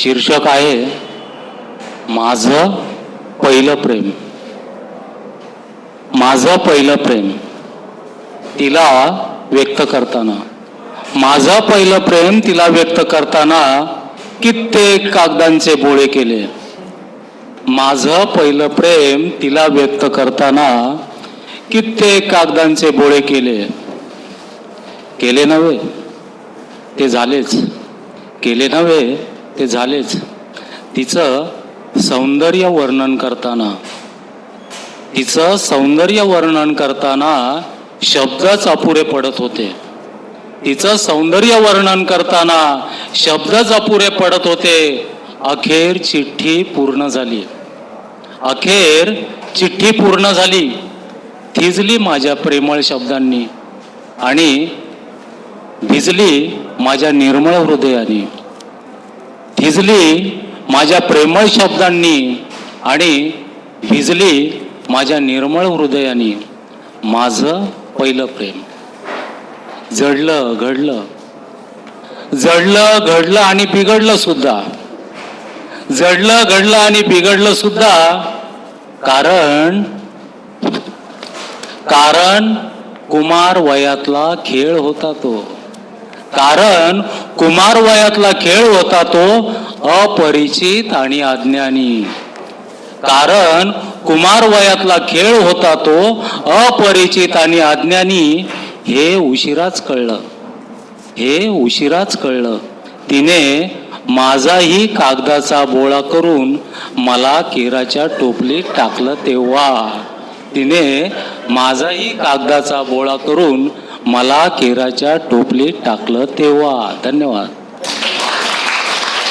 शीर्षक आहे माझं पहिलं प्रेम. माझं पहिलं प्रेम. तिला व्यक्त करताना. माझं पहिलं प्रेम तिला व्यक्त करताना कित्येक कागदांचे बोळे केले. माझं पहिलं प्रेम तिला व्यक्त करताना कित्येक कागदांचे बोळे केले. केले नव्हे. ते झालेच. केले नव्हे. ते झालेच. तिचं सौंदर्य वर्णन करताना तिचं सौंदर्य वर्णन करताना शब्दच अपुरे पडत होते. तिचं सौंदर्य वर्णन करताना शब्दच अपुरे पडत होते. अखेर चिठ्ठी पूर्ण झाली. अखेर चिठ्ठी पूर्ण झाली. थिजली माझ्या प्रेमळ शब्दांनी आणि भिजली माझ्या निर्मळ हृदयाने. भिजली माझ्या प्रेमळ शब्दांनी आणि भिजली माझ्या निर्मळ हृदयाने माझं पहिलं प्रेम. जडलं घडलं. जडलं घडलं आणि बिघडलं सुद्धा. जडलं घडलं आणि बिघडलं सुद्धा कारण कारण कुमार वयातला खेळ होता तो. कारण कुमार वयातला खेळ होता तो अपरिचित आणि अज्ञानी. कारण कुमार वयातला खेळ होता तो अपरिचित आणि अज्ञानी. हे उशिराच कळलं. हे उशिराच कळलं. तिने माझाही कागदाचा बोळा करून मला केराच्या टोपलीत टाकलं तेव्हा. तिने माझाही कागदाचा बोळा करून मला केराच्या टोपलीत टाकलं तेव्हा. धन्यवाद.